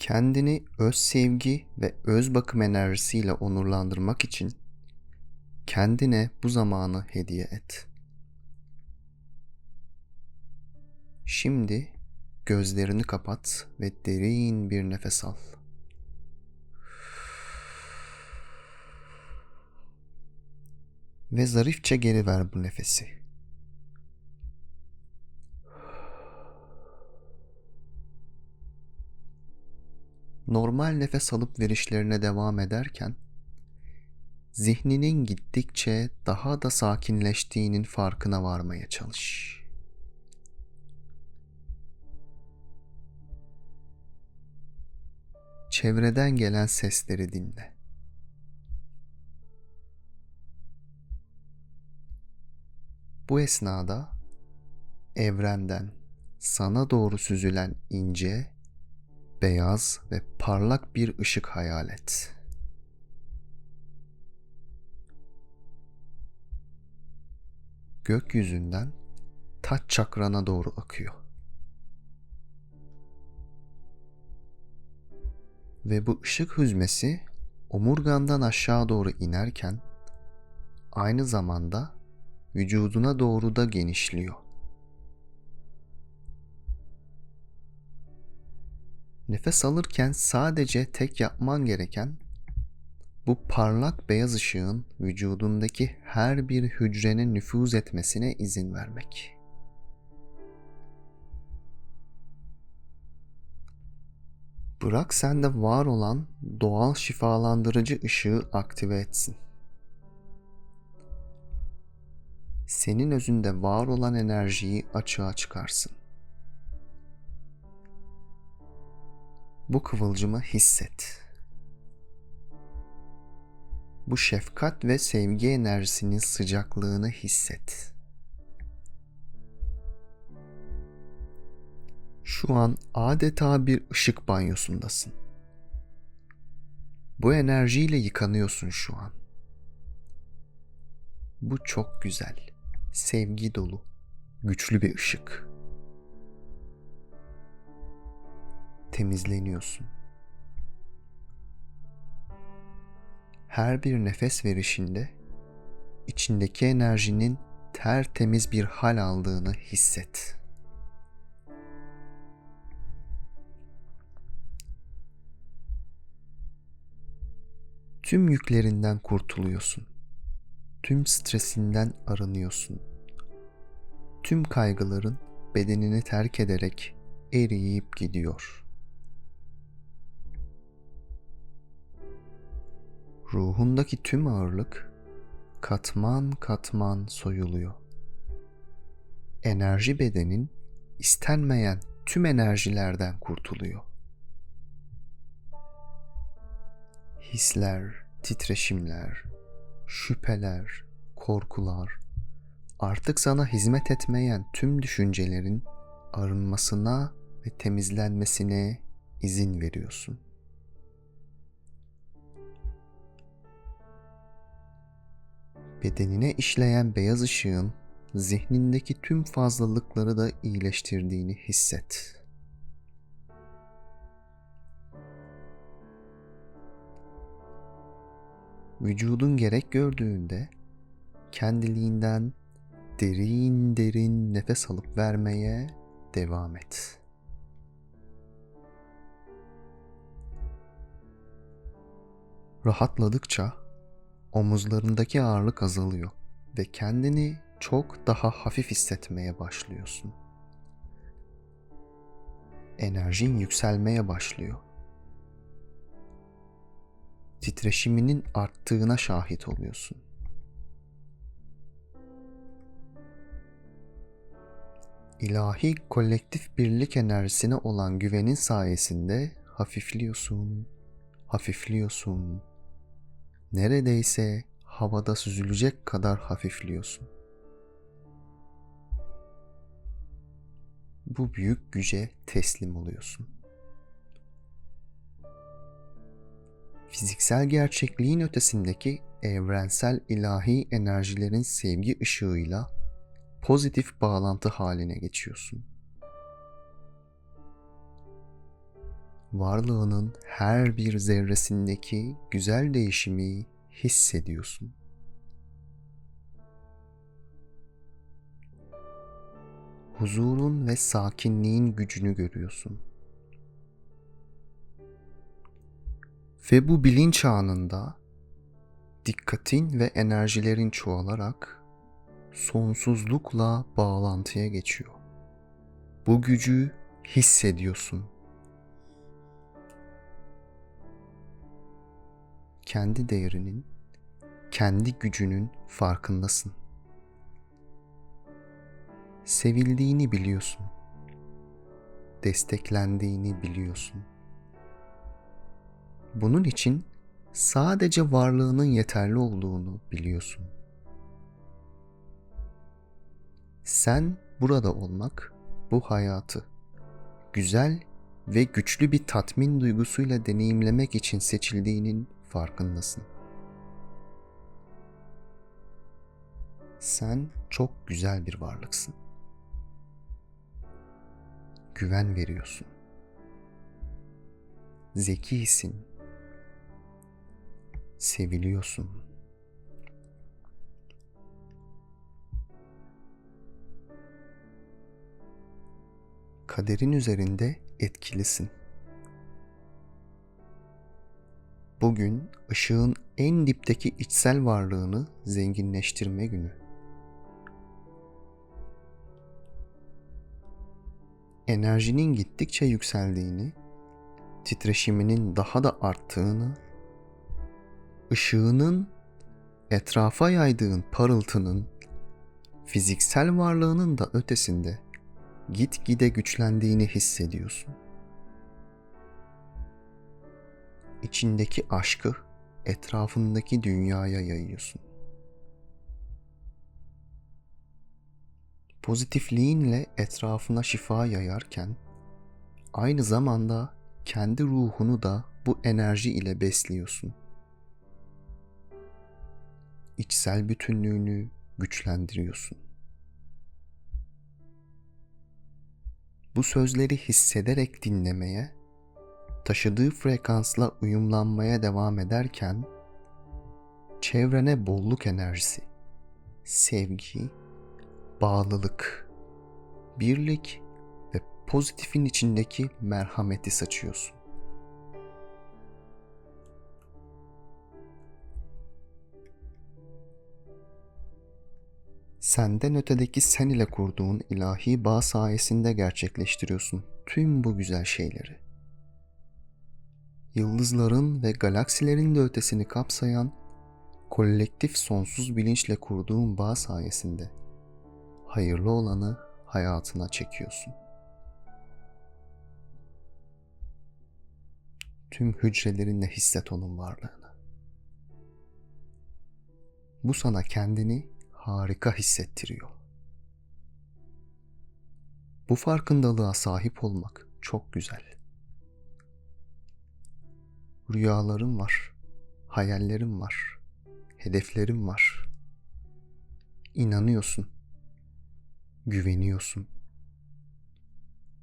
Kendini öz sevgi ve öz bakım enerjisiyle onurlandırmak için kendine bu zamanı hediye et. Şimdi gözlerini kapat ve derin bir nefes al. Ve zarifçe geri ver bu nefesi. Normal nefes alıp verişlerine devam ederken zihninin gittikçe daha da sakinleştiğinin farkına varmaya çalış. Çevreden gelen sesleri dinle. Bu esnada evrenden sana doğru süzülen ince, beyaz ve parlak bir ışık hayal et. Gökyüzünden taç çakrana doğru akıyor. Ve bu ışık hüzmesi omurgandan aşağı doğru inerken aynı zamanda vücuduna doğru da genişliyor. Nefes alırken sadece tek yapman gereken bu parlak beyaz ışığın vücudundaki her bir hücrene nüfuz etmesine izin vermek. Bırak sende var olan doğal şifalandırıcı ışığı aktive etsin. Senin özünde var olan enerjiyi açığa çıkarsın. Bu kıvılcımı hisset. Bu şefkat ve sevgi enerjisinin sıcaklığını hisset. Şu an adeta bir ışık banyosundasın. Bu enerjiyle yıkanıyorsun şu an. Bu çok güzel, sevgi dolu, güçlü bir ışık. Temizleniyorsun. Her bir nefes verişinde içindeki enerjinin tertemiz bir hal aldığını hisset. Tüm yüklerinden kurtuluyorsun. Tüm stresinden arınıyorsun. Tüm kaygıların bedenini terk ederek eriyip gidiyor. Ruhundaki tüm ağırlık katman katman soyuluyor. Enerji bedenin istenmeyen tüm enerjilerden kurtuluyor. hisler, titreşimler, şüpheler, korkular, artık sana hizmet etmeyen tüm düşüncelerin arınmasına ve temizlenmesine izin veriyorsun. Bedenine işleyen beyaz ışığın zihnindeki tüm fazlalıkları da iyileştirdiğini hisset. vücudun gerek gördüğünde kendiliğinden derin derin nefes alıp vermeye devam et. Rahatladıkça omuzlarındaki ağırlık azalıyor ve kendini çok daha hafif hissetmeye başlıyorsun. Enerjin yükselmeye başlıyor titreşiminin arttığına şahit oluyorsun. İlahi kolektif birlik enerjisine olan güvenin sayesinde hafifliyorsun, hafifliyorsun. Neredeyse havada süzülecek kadar hafifliyorsun. Bu büyük güce teslim oluyorsun. fiziksel gerçekliğin ötesindeki evrensel ilahi enerjilerin sevgi ışığıyla pozitif bağlantı haline geçiyorsun. Varlığının her bir zerresindeki güzel değişimi hissediyorsun. Huzurun ve sakinliğin gücünü görüyorsun. Ve bu bilinç anında dikkatin ve enerjilerin çoğalarak sonsuzlukla bağlantıya geçiyor. Bu gücü hissediyorsun. Kendi değerinin, kendi gücünün farkındasın. Sevildiğini biliyorsun. Desteklendiğini biliyorsun. Bunun için sadece varlığının yeterli olduğunu biliyorsun. Sen burada olmak, bu hayatı güzel ve güçlü bir tatmin duygusuyla deneyimlemek için seçildiğinin farkındasın. Sen çok güzel bir varlıksın. Güven veriyorsun. Zekisin. Seviliyorsun. Kaderin üzerinde etkilisin. Bugün ışığın en dipteki içsel varlığını zenginleştirme günü. Enerjinin gittikçe yükseldiğini, titreşiminin daha da arttığını, ışığının etrafa yaydığın parıltının fiziksel varlığının da ötesinde gitgide güçlendiğini hissediyorsun. İçindeki aşkı etrafındaki dünyaya yayıyorsun. Pozitifliğinle etrafına şifa yayarken aynı zamanda kendi ruhunu da bu enerji ile besliyorsun. İçsel bütünlüğünü güçlendiriyorsun. Bu sözleri hissederek dinlemeye, taşıdığı frekansla uyumlanmaya devam ederken çevrene bolluk enerjisi, sevgi, bağlılık, birlik ve pozitifin içindeki merhameti saçıyorsun. Senden ötedeki sen ile kurduğun ilahi bağ sayesinde gerçekleştiriyorsun tüm bu güzel şeyleri. Yıldızların ve galaksilerin de ötesini kapsayan kolektif sonsuz bilinçle kurduğun bağ sayesinde hayırlı olanı hayatına çekiyorsun. Tüm hücrelerinle hisset onun varlığını. Bu sana kendini harika hissettiriyor. Bu farkındalığa sahip olmak çok güzel. Rüyalarım var, hayallerim var, hedeflerim var. İnanıyorsun, güveniyorsun.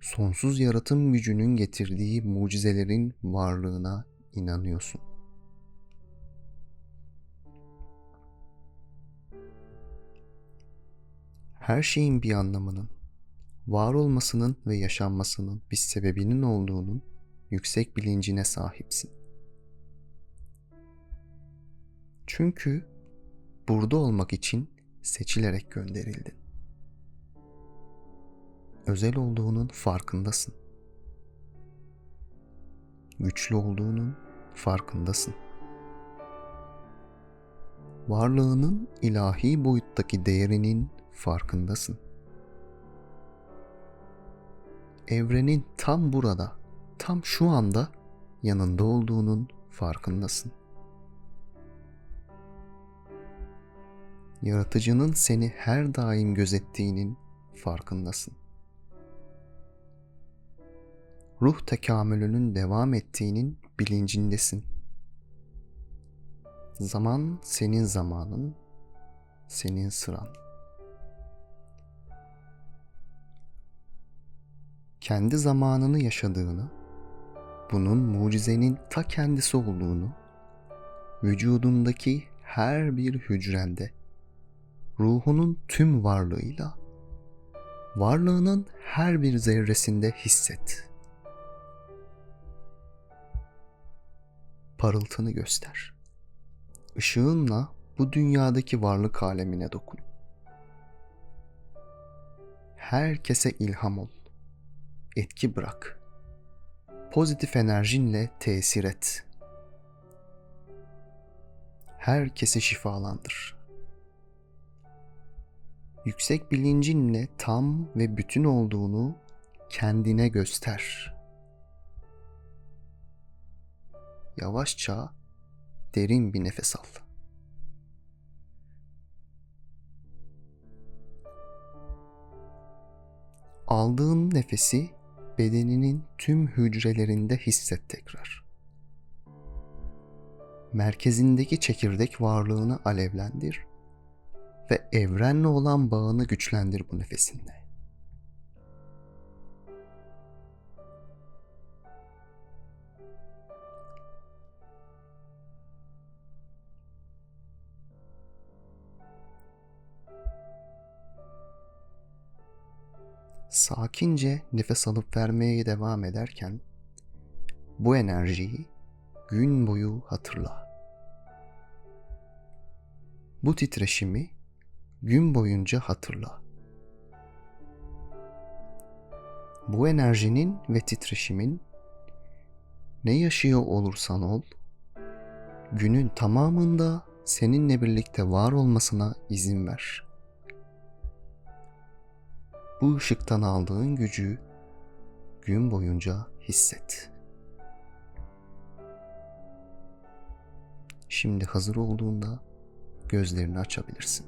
Sonsuz yaratım gücünün getirdiği mucizelerin varlığına inanıyorsun. her şeyin bir anlamının, var olmasının ve yaşanmasının bir sebebinin olduğunun yüksek bilincine sahipsin. Çünkü burada olmak için seçilerek gönderildin. Özel olduğunun farkındasın. Güçlü olduğunun farkındasın. Varlığının ilahi boyuttaki değerinin farkındasın. Evrenin tam burada, tam şu anda yanında olduğunun farkındasın. Yaratıcının seni her daim gözettiğinin farkındasın. Ruh tekamülünün devam ettiğinin bilincindesin. Zaman senin zamanın, senin sıran. kendi zamanını yaşadığını, bunun mucizenin ta kendisi olduğunu, vücudundaki her bir hücrende, ruhunun tüm varlığıyla, varlığının her bir zerresinde hisset. Parıltını göster. Işığınla bu dünyadaki varlık alemine dokun. Herkese ilham ol. Etki bırak. Pozitif enerjinle tesir et. Herkesi şifalandır. Yüksek bilincinle tam ve bütün olduğunu kendine göster. Yavaşça derin bir nefes al. Aldığın nefesi bedeninin tüm hücrelerinde hisset tekrar. Merkezindeki çekirdek varlığını alevlendir ve evrenle olan bağını güçlendir bu nefesinle. sakince nefes alıp vermeye devam ederken bu enerjiyi gün boyu hatırla. Bu titreşimi gün boyunca hatırla. Bu enerjinin ve titreşimin ne yaşıyor olursan ol, günün tamamında seninle birlikte var olmasına izin ver.'' bu ışıktan aldığın gücü gün boyunca hisset. Şimdi hazır olduğunda gözlerini açabilirsin.